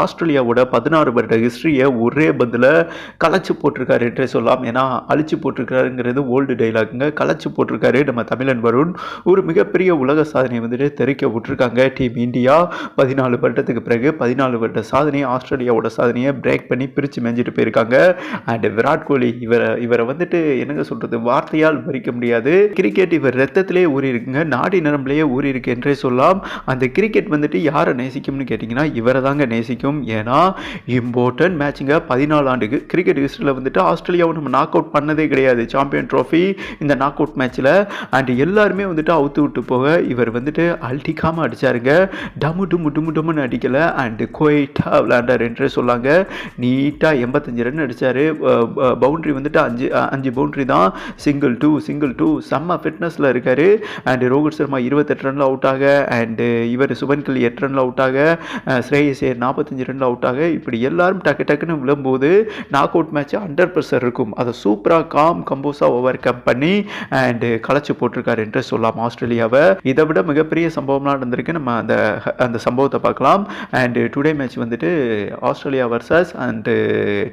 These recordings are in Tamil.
ஆஸ்திரேலியாவோட பதினாறு வருட ஹிஸ்ட்ரியை ஒரே பந்தில் கலைச்சு போட்டிருக்காரு என்றே சொல்லலாம். ஏன்னா அழிச்சு போட்டிருக்காருங்கிறது ஓல்டு டைலாக்குங்க கலைச்சு போட்டிருக்காரு நம்ம தமிழன் வருண் ஒரு மிகப்பெரிய உலக சாதனையை வந்துட்டு தெரிவிக்க விட்டுருக்காங்க டீம் இந்தியா. பதினாலு வருடத்துக்கு பிறகு பதினாலு வருட சாதனையை ஆஸ்திரேலியாவோட சாதனையை பிரேக் பண்ணி பிரித்து மேஞ்சிட்டு போயிருக்காங்க. அண்ட் விராட் கோலி இவரை இவரை வந்துட்டு என்னங்க சொல்கிறது வார்த்தையால் பறிக்க முடியாது. கிரிக்கெட் இவர் ரத்தத்திலே ஊறி இருக்குங்க நாடி நரம்புலேயே ஊறி இருக்கு என்றே சொல்லலாம். அந்த கிரிக்கெட் வந்துட்டு யாரை நேசிக்கும்னு கேட்டிங்கன்னா இவரை தாங்க நேசிக்கும். ஏன்னா இம்பார்ட்டன்ட் மேட்சுங்க பதினாலு ஆண்டுக்கு கிரிக்கெட் ஹிஸ்டரியில் வந்துட்டு ஆஸ்திரேலியாவை நம்ம நாக் அவுட் பண்ணதே கிடையாது. சாம்பியன் ட்ராஃபி இந்த நாக் அவுட் மேட்ச்சில் அண்ட் எல்லாருமே வந்துட்டு அவுத்து விட்டு போக இவர் வந்துட்டு அல்டிக்காமல் அடிச்சாருங்க. டமு டுமு டுமு டுமுன்னு அடிக்கலை. அண்டு குவைட்டாக விளையாண்டார் என்று சொல்லாங்க. நீட்டாக எண்பத்தஞ்சு ரன் அடித்தார் பவுண்ட்ரி வந்துட்டு அஞ்சு அஞ்சு பவுண்ட்ரி தான். சிங்கிள் டூ சிங்கிள் டூ செம்ம ஃபிட்னஸில் இருக்கார். அண்டு ரோஹித் சர்மா இருபத்தெட்டு ரனில் அவுட் ஆக. அண்டு இவர் சுபன் கில் எட்டு ரனில் அவுட் ஆக. அஹ், ஸ்ரேயஸ் நாற்பத்தஞ்சு ரன் அவுட் ஆக இப்படி எல்லாரும் டக்கு டக்குன்னு விழும்போது knock out match under pressure இருக்கும். அதை சூப்பராக காம் கம்போஸாக ஓவர் கம் பண்ணி அண்டு களைச்சி போட்டிருக்காரு என்று சொல்லலாம் ஆஸ்திரேலியாவை. இதை விட மிகப்பெரிய சம்பவம்லாம் நடந்திருக்கு. நம்ம அந்த அந்த சம்பவத்தை பார்க்கலாம். அண்டு டுடே மேட்ச் வந்துட்டு Australia versus and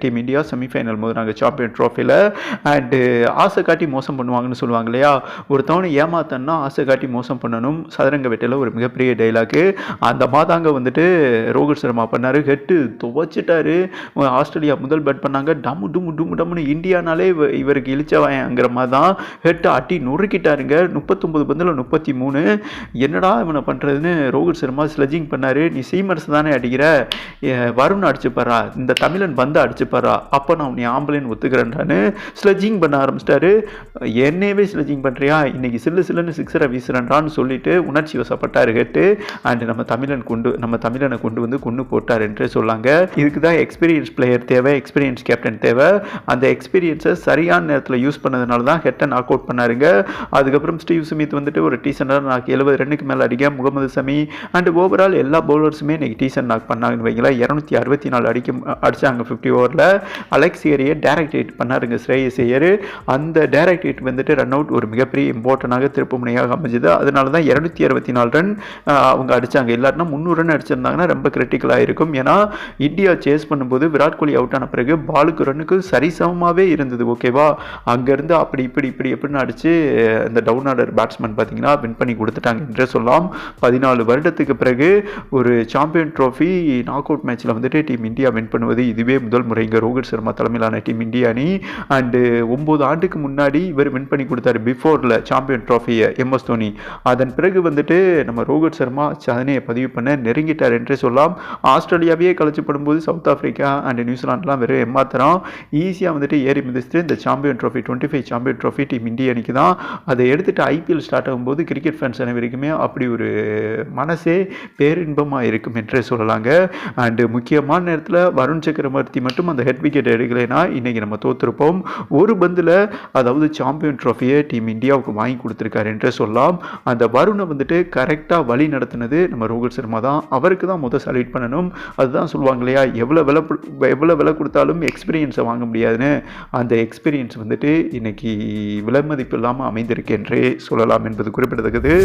team India semifinal நாங்கள் சாம்பியன் ட்ராஃபியில் அண்டு ஆசை காட்டி மோசம் பண்ணுவாங்கன்னு சொல்லுவாங்க இல்லையா? ஒருத்தவனை ஏமாத்தன்னா ஆசை காட்டி மோசம் பண்ணணும். சதுரங்க வெட்டியில் ஒரு மிகப்பெரிய டைலாக்கு அந்த மாதாங்க வந்துட்டு ரோஹித் சர்மா பண்ணார் ஹெட்டு துவச்சிட்டாரு. ஆஸ்திரேலியா முதல் பேட் பண்ணாங்க. டம்மு டும்மு டும்மு டம்முன்னு இந்தியானாலே இவ- இவருக்கு இழிச்சவாயங்கிற மாதிரி தான் ஹெட்டு அட்டி நொறுக்கிட்டாருங்க. முப்பத்தொம்பது பந்தில் முப்பத்தி மூணு. என்னடா இவனை பண்ணுறதுன்னு ரோஹித் சர்மா ஸ்லெஜிங் பண்ணார். நீ சீமர்ஸ் தானே அடிக்கிற? ஏ, வருண் அடிச்சுப்பாரா? இந்த தமிழன் வந்து அடிச்சுப்பாரா? அப்போ நான் உன்னை ஆம்பளைன்னு ஒத்துக்கிறேன்டான்னு ஸ்லெஜிங் பண்ண ஆரம்பிச்சிட்டாரு. என்னையவே ஸ்லெஜிங் பண்ணுறியா இன்றைக்கி சில்லு சில்லுன்னு சிக்ஸரை வீசுறேன்டான்னு சொல்லிட்டு உணர்ச்சி வசப்பட்டார் ஹெட்டு. அண்டு நம்ம தமிழன் கொண்டு நம்ம தமிழனை கொண்டு வந்து கொண்டு போட்டு போட்டார் என்று சொல்லாங்க. இதுக்கு தான் எக்ஸ்பீரியன்ஸ் பிளேயர் தேவை எக்ஸ்பீரியன்ஸ் கேப்டன் தேவை. அந்த எக்ஸ்பீரியன்ஸை சரியான நேரத்தில் யூஸ் பண்ணதுனால தான் ஹெட்டை நாக் அவுட் பண்ணாருங்க. அதுக்கப்புறம் ஸ்டீவ் ஸ்மித் வந்துட்டு ஒரு டீசெண்டாக நாக் எழுபது ரன்னுக்கு மேலே அடிக்க முகமது சமி அண்ட் ஓவரால் எல்லா பவுலர்ஸுமே இன்னைக்கு டீசன் நாக் பண்ணாங்கன்னு வைங்களேன். இரநூத்தி அறுபத்தி நாலு அடிக்க அடித்தாங்க ஃபிஃப்டி ஓவரில் அலெக்ஸ் ஏரியை டேரக்ட் ஹிட் பண்ணாருங்க ஸ்ரேயஸ் ஐயர். அந்த டேரக்ட் ஹிட் வந்துட்டு ரன் அவுட் ஒரு மிகப்பெரிய இம்பார்ட்டண்டாக திருப்பு முனையாக அமைஞ்சது. அதனால தான் இரநூத்தி அறுபத்தி நாலு ரன் அவங்க அடிச்சாங்க. இல்லாட்டினா முந்நூறு ரன் அடிச்சிருந்தாங்கன்னா ரொம்ப கிரிட்டிக்கலாக இருக்கும். ஏன்னா இந்தியா சேஸ் பண்ணும்போது விராட் கோலி அவுட் ஆன பிறகு பாலுக்கு ரன்னுக்கு சரிசமமாகவே இருந்தது. ஓகேவா அங்கேருந்து அப்படி இப்படி இப்படி எப்படின்னு அடிச்சு இந்த டவுன் ஆர்டர் பேட்ஸ்மேன் பார்த்தீங்கன்னா வின் பண்ணி கொடுத்துட்டாங்க என்றே சொல்லலாம். பதினாலு வருடத்துக்கு பிறகு ஒரு சாம்பியன் ட்ராஃபி நாக் அவுட் மேட்ச்சில் வந்துட்டு டீம் இந்தியா வின் பண்ணுவது இதுவே முதல் முறைங்க ரோஹித் சர்மா தலைமையிலான டீம் இந்தியா அணி. அண்டு ஒம்பது ஆண்டுக்கு முன்னாடி இவர் வின் பண்ணி கொடுத்தாரு. பிஃபோரில் சாம்பியன் ட்ராஃபியை எம்எஸ் தோனி. அதன் பிறகு வந்துட்டு நம்ம ரோஹித் சர்மா சாதனையை பதிவு பண்ண நெருங்கிட்டார் என்றே சொல்லலாம். ஆஸ்திரேலியாவே கழிச்சுப்படும்போது சவுத் ஆஃப்ரிக்கா அண்ட் நியூசிலாண்ட்லாம் வெறும் எம்மாத்திரம் ஈஸியாக வந்துட்டு ஏறி மிதிச்சுட்டு இந்த champion trophy twenty five champion trophy team India அணிக்கு தான் அதை எடுத்துகிட்டு ஐபிஎல் ஸ்டார்ட் ஆகும்போது கிரிக்கெட் ஃபேன்ஸ் அனைவருக்குமே அப்படி ஒரு மனசே பேரின்பமாக இருக்கும் என்றே சொல்லலாங்க. அண்டு முக்கியமான நேரத்தில் வருண் சக்கரவர்த்தி மட்டும் அந்த ஹெட் விக்கெட் எடுக்கலைன்னா இன்றைக்கி நம்ம தோற்றுருப்போம் ஒரு பந்தில் அதாவது சாம்பியன் ட்ராஃபியை டீம் இந்தியாவுக்கு வாங்கி கொடுத்துருக்காரு என்றே சொல்லலாம். அந்த வருணை வந்துட்டு கரெக்டாக வழி நடத்தினது நம்ம ரோஹித் சர்மா தான். அவருக்கு தான் முதல் சல்யூட் பண்ணணும். அதுதான் சொல்லுவாங்க இல்லையா? எவ்வளோ விலை எவ்வளோ விலை கொடுத்தாலும் எக்ஸ்பீரியன்ஸை வாங்க முடியாதுன்னு அந்த எக்ஸ்பீரியன்ஸ் வந்துட்டு இன்னைக்கு விலை மதிப்பு இல்லாமல் அமைந்திருக்கு என்றே சொல்லலாம் என்பது குறிப்பிடத்தக்கது.